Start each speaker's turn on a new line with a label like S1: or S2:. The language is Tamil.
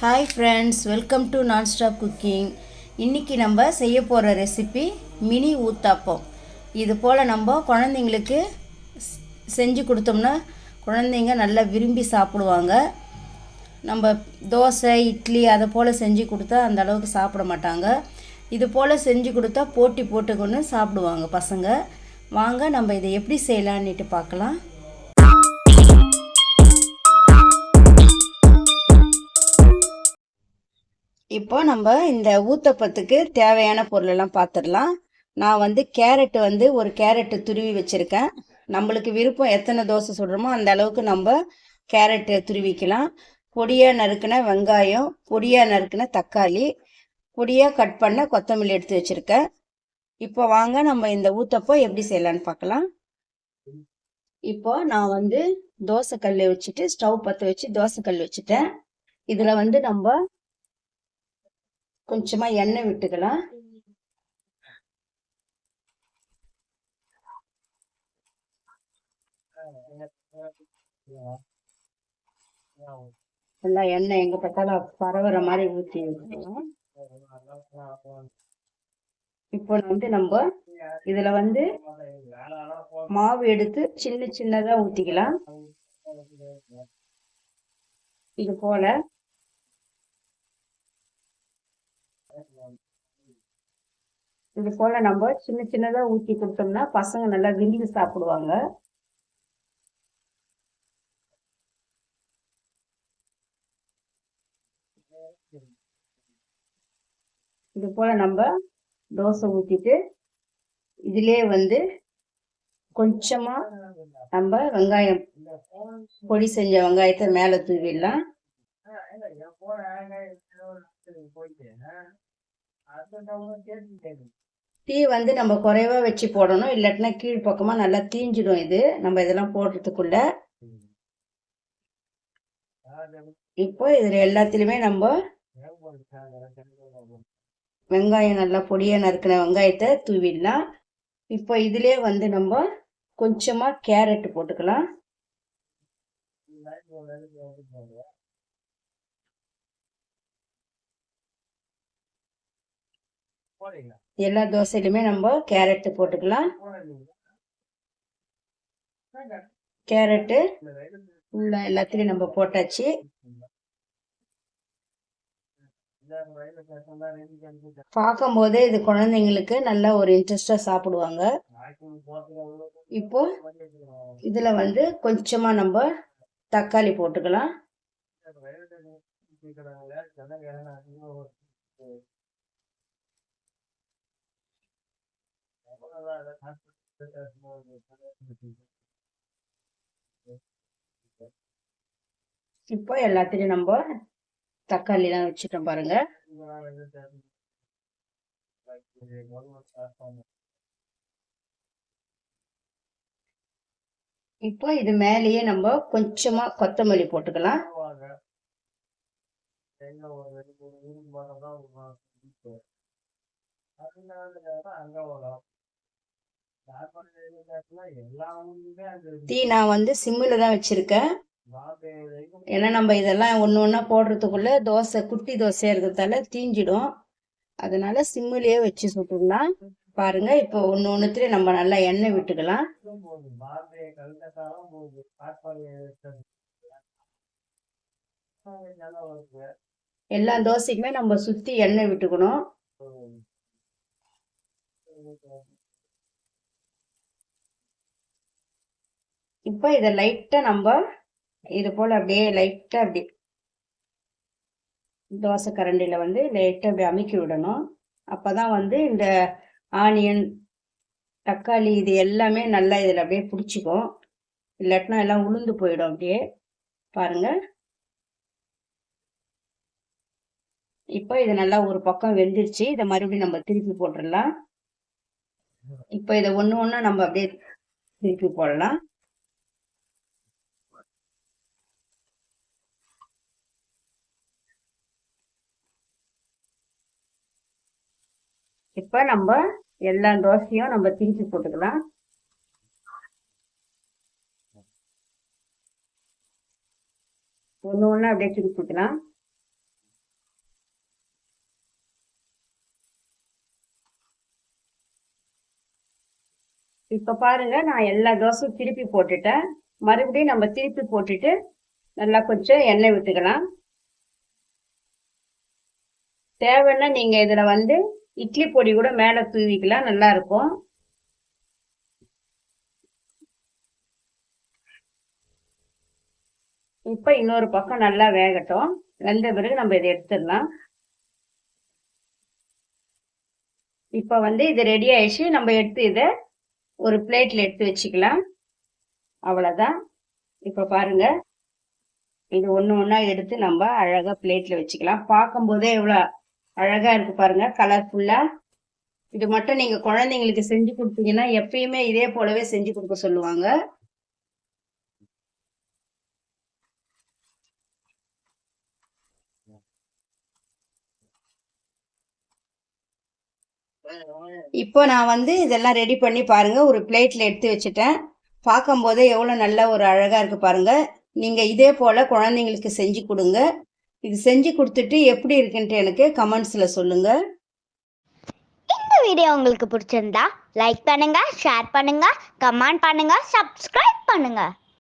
S1: Hi friends welcome to non stop cooking இன்றைக்கி நம்ம செய்ய போகிற ரெசிபி மினி ஊத்தாப்பம். இது போல் நம்ம குழந்தைங்களுக்கு செஞ்சு கொடுத்தோம்னா குழந்தைங்க நல்லா விரும்பி சாப்பிடுவாங்க. நம்ம தோசை இட்லி அதை போல் செஞ்சு கொடுத்தா அந்த அளவுக்கு சாப்பிட மாட்டாங்க. இது போல் செஞ்சு கொடுத்தா போட்டி போட்டுக்கொண்டு சாப்பிடுவாங்க பசங்க. வாங்க நம்ம இதை எப்படி செய்யலான்னுட்டு பார்க்கலாம். இப்போ நம்ம இந்த ஊத்தப்பத்துக்கு தேவையான பொருளெல்லாம் பார்த்துடலாம் நான் வந்து கேரட் வந்து ஒரு கேரட்டு துருவி வச்சுருக்கேன். நம்மளுக்கு விருப்பம் எத்தனை தோசை சுடுறோமோ அந்த அளவுக்கு நம்ம கேரட்டு துருவிக்கலாம். பொடியாக நறுக்கின வெங்காயம் பொடியாக நறுக்கின தக்காளி பொடியாக கட் பண்ண கொத்தமல்லி எடுத்து வச்சுருக்கேன். இப்போ வாங்க நம்ம இந்த ஊத்தப்போ எப்படி செய்யலான்னு பார்க்கலாம் இப்போ நான் வந்து தோசை வச்சுட்டு ஸ்டவ் பற்ற வச்சு தோசைக்கல் வச்சுட்டேன். இதில் வந்து நம்ம கொஞ்சமா எண்ணெய் விட்டுக்கலாம். நல்லா எண்ணெய் எங்க பார்த்தாலும் பரவுற மாதிரி ஊற்றி விட்டுக்கலாம். இப்போ வந்து நம்ம இதுல வந்து மாவு எடுத்து சின்ன சின்னதா ஊத்திக்கலாம். இது போல இது போல நம்ம சின்ன சின்னதா ஊற்றி கொடுத்தோம்னா பசங்க நல்லா விரும்பி சாப்பிடுவாங்க. இது போல நம்ம தோசை ஊற்றிட்டு இதிலே வந்து கொஞ்சமா நம்ம வெங்காயம் பொடி செஞ்ச வெங்காயத்தை மேல தூவிடலாம். தீ வந்து நம்ம குறைவா வச்சு போடணும். இல்லாட்டினா கீழ் பக்கமா நல்லா தீஞ்சிடும் இது. நம்ம இதெல்லாம் போடுறதுக்குள்ள. இப்போ இதுல எல்லாத்துலயுமே நம்ம வெங்காயம் நல்லா பொடியா நறுக்கின வெங்காயத்தை தூவிடலாம். இப்போ இதுலயே வந்து நம்ம கொஞ்சமா கேரட் போட்டுக்கலாம். எல்லா தோசையிலுமே நம்ம கேரட் போட்டுக்கலாம் கேரட்டு உள்ள எல்லாத்துலயும் நம்ம போட்டாச்சு பார்க்கும் போதே இது குழந்தைங்களுக்கு நல்லா ஒரு இன்ட்ரெஸ்டா சாப்பிடுவாங்க இப்போ இதுல வந்து கொஞ்சமா நம்ம தக்காளி போட்டுக்கலாம் இப்போ எல்லாத்துலயும் நம்ம தக்காளி எல்லாம் வச்சுட்டோம் பாருங்க. இப்போ இது மேலேயே நம்ம கொஞ்சமா கொத்தமல்லி போட்டுக்கலாம். அங்க தீ நான் வந்து சிம்மில் தான் வச்சுருக்கேன். ஏன்னா நம்ம இதெல்லாம் ஒன்று ஒன்றா போடுறதுக்குள்ளே தோசை குட்டி தோசையாக இருக்கிறதால தீஞ்சிடும். அதனால சிம்மிலேயே வச்சு சுட்டுடலாம். பாருங்க இப்போ ஒன்று ஒன்றுத்துலேயே நம்ம நல்லா எண்ணெய் விட்டுக்கலாம். எல்லா தோசைக்குமே நம்ம சுற்றி எண்ணெய் விட்டுக்கணும். இப்போ இதை லைட்டா நம்ம இது போல அப்படியே லைட்டா அப்படி தோசை கரண்டியில் வந்து லைட்டா அப்படி அமுக்கி விடணும். அப்பதான் வந்து இந்த ஆனியன் தக்காளி இது எல்லாமே நல்லா இதில் அப்படியே பிடிச்சிக்கும். இல்லாட்டினா எல்லாம் உளுந்து போயிடும் அப்படியே. பாருங்க. இப்போ இது நல்லா ஒரு பக்கம் வெந்துருச்சு. இதை மறுபடியும் நம்ம திருப்பி போட்டுடலாம் இப்போ இதை ஒன்று ஒன்றா நம்ம அப்படியே திருப்பி போடலாம். இப்போ நம்ம எல்லா தோசையும் நம்ம திரிச்சு போட்டுக்கலாம். ஒன்று ஒன்று அப்படியே சுட்டு போட்டுக்கலாம். இப்போ பாருங்க நான் எல்லா தோசையும் திருப்பி போட்டுட்டேன். மறுபடியும் நம்ம திருப்பி போட்டுட்டு நல்லா கொஞ்சம் எண்ணெய் விட்டுக்கலாம் தேவைன்னா நீங்கள் இதில் வந்து இட்லி பொடி கூட மேலே தூவிக்கலாம் நல்லா இருக்கும். இப்போ இன்னொரு பக்கம் நல்லா வேகட்டும். வெந்த பிறகு நம்ம இதை எடுத்துடலாம். இப்போ வந்து இது ரெடி ஆயிடுச்சு. நம்ம எடுத்து இதை ஒரு பிளேட்டில் எடுத்து வச்சுக்கலாம். அவ்வளோதான் இப்போ பாருங்க. இது ஒன்று ஒன்றா எடுத்து நம்ம அழகாக பிளேட்டில் வச்சுக்கலாம். பார்க்கும் போதே அழகா இருக்கு பாருங்க கலர்ஃபுல்லா இது மட்டும் நீங்க குழந்தைங்களுக்கு செஞ்சு கொடுத்தீங்கன்னா எப்பயுமே இதே போலவே செஞ்சு கொடுக்க சொல்லுவாங்க. இப்போ நான் வந்து இதெல்லாம் ரெடி பண்ணி பாருங்க ஒரு பிளேட்ல எடுத்து வச்சுட்டேன். பார்க்கும் போதே எவ்வளோ நல்ல ஒரு அழகா இருக்கு பாருங்க. நீங்க இதே போல குழந்தைங்களுக்கு செஞ்சு கொடுங்க. இது செஞ்சு கொடுத்துட்டு எப்படி இருக்குன்ட்டு எனக்கு கமெண்ட்ஸில் சொல்லுங்க.
S2: இந்த வீடியோ உங்களுக்கு பிடிச்சிருந்தா லைக் பண்ணுங்க ஷேர் பண்ணுங்க கமெண்ட் பண்ணுங்க சப்ஸ்கிரைப் பண்ணுங்க.